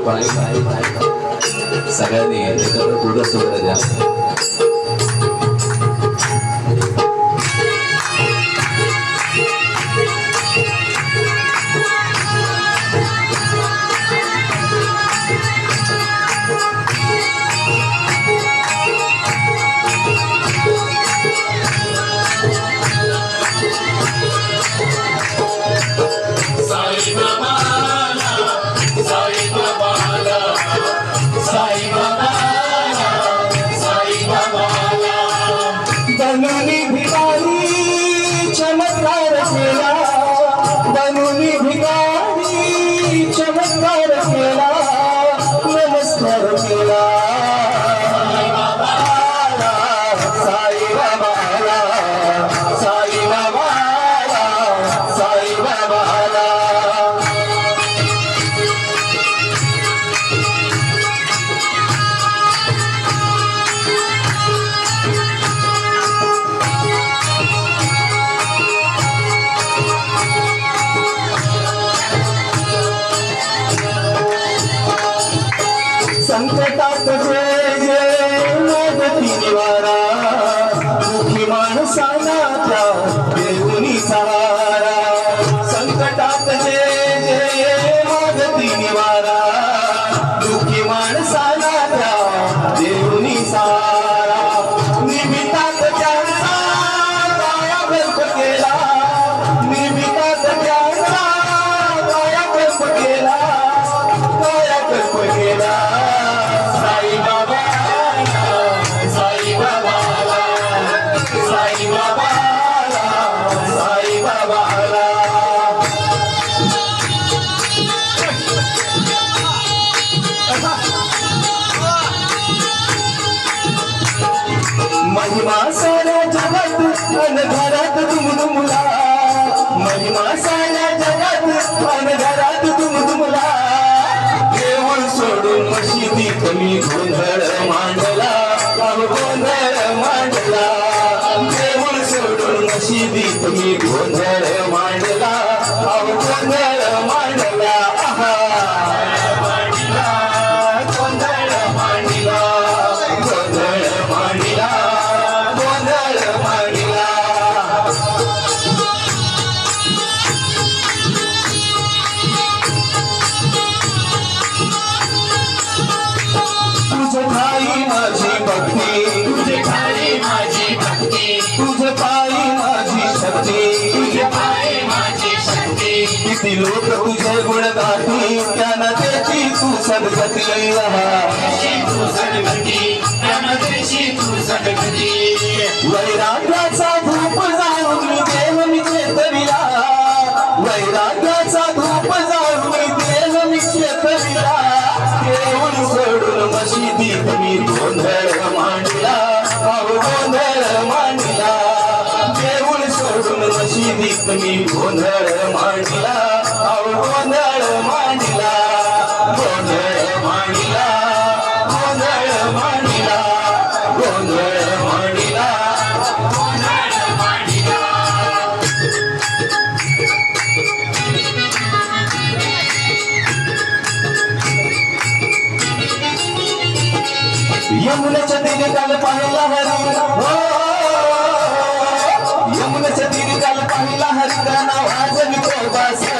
पाणी पाणी पाणी सगळ्यांनी एकत्र पुढं सुद्धा द्या मशिदीत मी लोक तुझे गुण गाठी त्यांना त्याची तू सद्गती देशी तू सद्गती त्यानदेशी वैराग्याचा धूप जाळून मी देह मी चेतविला वैराग्याचा धूप जाळून मी देह मी चेतविला देऊन सोडून मशिदीत मी गोंधळ मांडला. गोंधळ मांडला. देऊन सोडून मशिदीत मी गोंधळ मांडला. गोंधळ मांडला गोंधळ मांडला गोंधळ मांडला गोंधळ मांडला गोंधळ मांडला यमुनेच्या तीरी काल पाहिला हरी हो, हो, हो, हो यमुनेच्या काल पाहिला तो बासा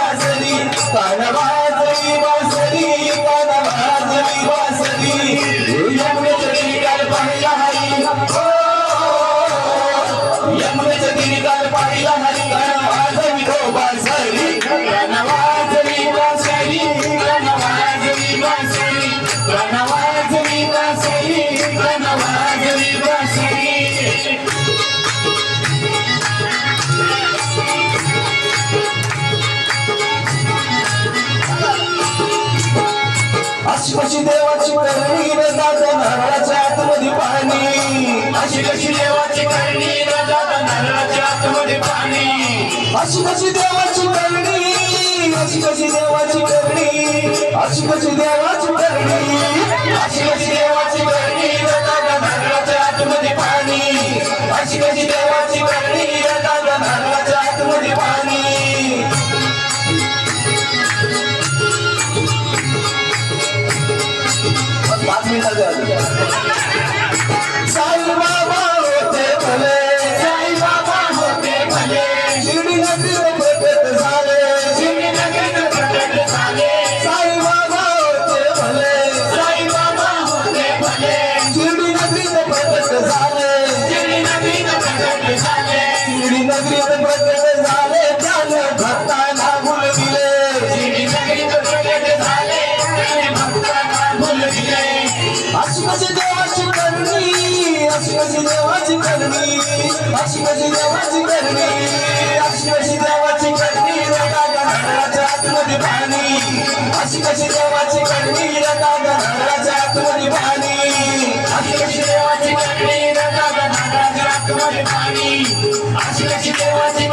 अशी कशी देवाची करणी जाता नारळाच्या आतमध्ये पाणी? अशी कशी देवाची करणी जाता नारळाच्या आतमध्ये पाणी? अशी कशी देवाची करणी? अशी कशी देवाची करणी? अशी कशी देवाची करणी? अशी कशी देवाची करणी अशी देवाची करणी अशी देवाची करणी रटाच्या आतमध्ये पाणी अशी कशी देवाची करणी रटाच्या आतमध्ये पाणी अशी कशी देवाची करणी de Deus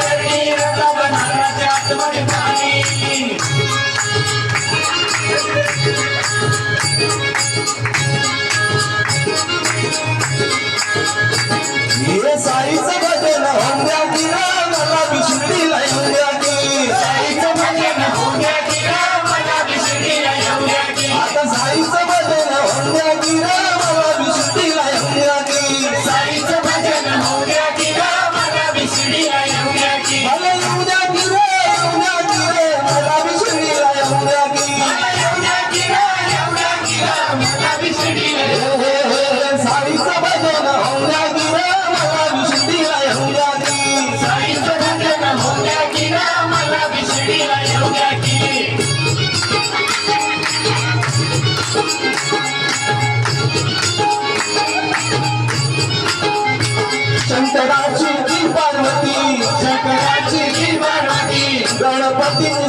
शंकराची पार्वती? शंकराची पार्वती? गणपती